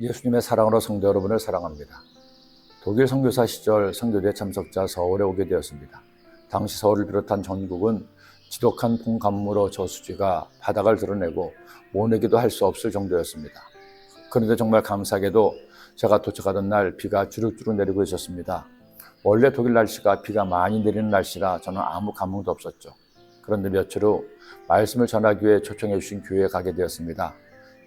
예수님의 사랑으로 성도 여러분을 사랑합니다. 독일 선교사 시절 선교대 참석자 서울에 오게 되었습니다. 당시 서울을 비롯한 전국은 지독한 봄가뭄으로 저수지가 바닥을 드러내고 모내기도 할 수 없을 정도였습니다. 그런데 정말 감사하게도 제가 도착하던 날 비가 주룩주룩 내리고 있었습니다. 원래 독일 날씨가 비가 많이 내리는 날씨라 저는 아무 감흥도 없었죠. 그런데 며칠 후 말씀을 전하기 위해 초청해 주신 교회에 가게 되었습니다.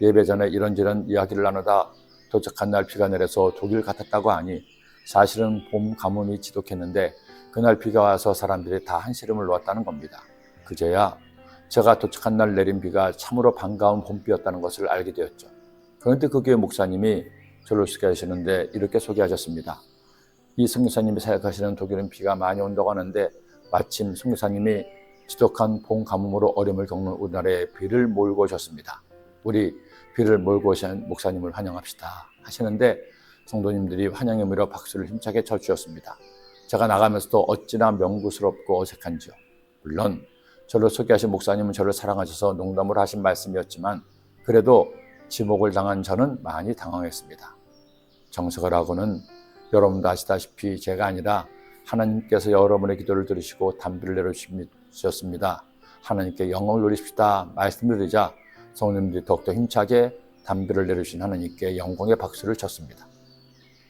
예배 전에 이런저런 이야기를 나누다 도착한 날 비가 내려서 독일 같았다고 하니 사실은 봄 가뭄이 지독했는데 그날 비가 와서 사람들이 다 한시름을 놓았다는 겁니다. 그제야 제가 도착한 날 내린 비가 참으로 반가운 봄비였다는 것을 알게 되었죠. 그런데 그 교회 목사님이 저를 소개하시는데 이렇게 소개하셨습니다. 이 선교사님이 사역하시는 독일은 비가 많이 온다고 하는데 마침 선교사님이 지독한 봄 가뭄으로 어려움을 겪는 우리나라에 비를 몰고 오셨습니다. 우리 비를 몰고 오신 목사님을 환영합시다 하시는데 성도님들이 환영의 의미로 박수를 힘차게 쳐주셨습니다. 제가 나가면서도 어찌나 명구스럽고 어색한지요. 물론 저를 소개하신 목사님은 저를 사랑하셔서 농담을 하신 말씀이었지만 그래도 지목을 당한 저는 많이 당황했습니다. 정석을 하고는 여러분도 아시다시피 제가 아니라 하나님께서 여러분의 기도를 들으시고 담비를 내려주셨습니다. 하나님께 영광을 돌리십시다 말씀드리자 성도님들이 더욱더 힘차게 담비를 내려주신 하나님께 영광의 박수를 쳤습니다.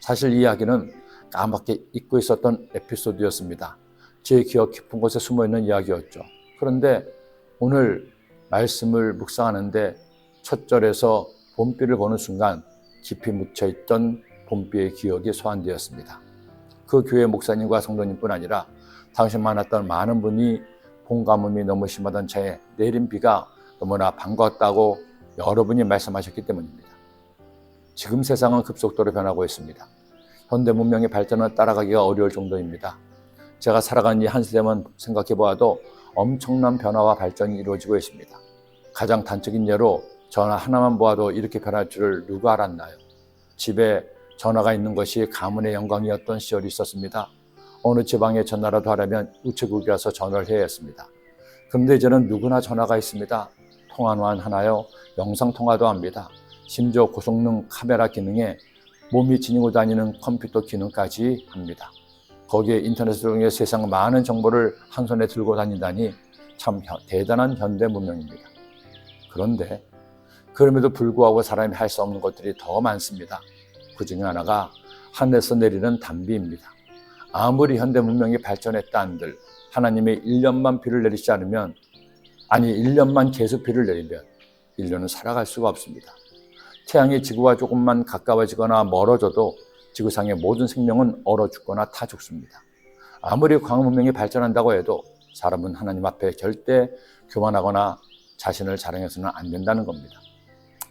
사실 이 이야기는 까맣게 잊고 있었던 에피소드였습니다. 제 기억 깊은 곳에 숨어 있는 이야기였죠. 그런데 오늘 말씀을 묵상하는데 첫 절에서 봄비를 보는 순간 깊이 묻혀 있던 봄비의 기억이 소환되었습니다. 그 교회 목사님과 성도님뿐 아니라 당시 만났던 많은 분이 봄 가뭄이 너무 심하던 차에 내린 비가 너무나 반가웠다고 여러분이 말씀하셨기 때문입니다. 지금 세상은 급속도로 변하고 있습니다. 현대 문명의 발전을 따라가기가 어려울 정도입니다. 제가 살아간 이한 세대만 생각해 보아도 엄청난 변화와 발전이 이루어지고 있습니다. 가장 단적인 예로 전화 하나만 보아도 이렇게 변할 줄을 누가 알았나요? 집에 전화가 있는 것이 가문의 영광이었던 시절이 있었습니다. 어느 지방에 전화라도 하려면 우체국에 가서 전화를 해야 했습니다. 그런데 이제는 누구나 전화가 있습니다. 통화만 하나요? 영상 통화도 합니다. 심지어 고성능 카메라 기능에 몸이 지니고 다니는 컴퓨터 기능까지 합니다. 거기에 인터넷을 통해 세상 많은 정보를 한 손에 들고 다닌다니 참 대단한 현대 문명입니다. 그런데 그럼에도 불구하고 사람이 할 수 없는 것들이 더 많습니다. 그 중에 하나가 하늘에서 내리는 단비입니다. 아무리 현대 문명이 발전했다 한들 하나님의 1년만 비를 내리지 않으면 아니 1년만 계속 비를 내리면 1년은 살아갈 수가 없습니다. 태양이 지구와 조금만 가까워지거나 멀어져도 지구상의 모든 생명은 얼어 죽거나 타 죽습니다. 아무리 광학 문명이 발전한다고 해도 사람은 하나님 앞에 절대 교만하거나 자신을 자랑해서는 안 된다는 겁니다.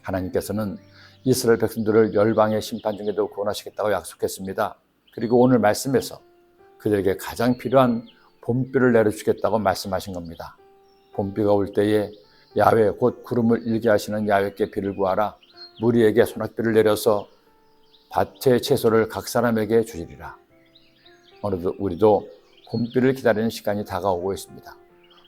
하나님께서는 이스라엘 백성들을 열방의 심판 중에도 구원하시겠다고 약속했습니다. 그리고 오늘 말씀에서 그들에게 가장 필요한 봄비를 내려주겠다고 말씀하신 겁니다. 봄비가 올 때에 야외 곧 구름을 일게 하시는 야외께 비를 구하라 무리에게 소낙비를 내려서 밭의 채소를 각 사람에게 주시리라. 오늘도 우리도 봄비를 기다리는 시간이 다가오고 있습니다.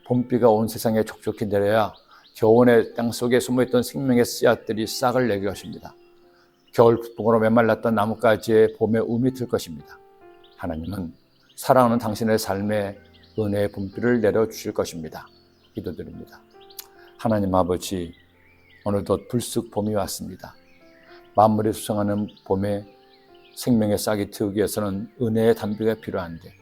봄비가 온 세상에 촉촉히 내려야 겨울의 땅 속에 숨어있던 생명의 씨앗들이 싹을 내게 것입니다. 겨울 북풍으로 메말랐던 나뭇가지에 봄에 움이 틀 것입니다. 하나님은 사랑하는 당신의 삶에 은혜의 봄비를 내려 주실 것입니다. 기도드립니다. 하나님 아버지, 어느덧 불쑥 봄이 왔습니다. 만물이 수성하는 봄에 생명의 싹이 트우기 위해서는 은혜의 담비가 필요한데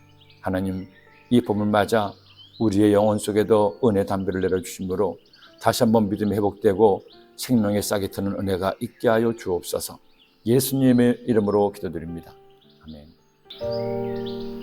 하나님 이 봄을 맞아 우리의 영혼 속에도 은혜 담비를 내려주심으로 다시 한번 믿음이 회복되고 생명의 싹이 트는 은혜가 있게 하여 주옵소서 예수님의 이름으로 기도드립니다. 아멘.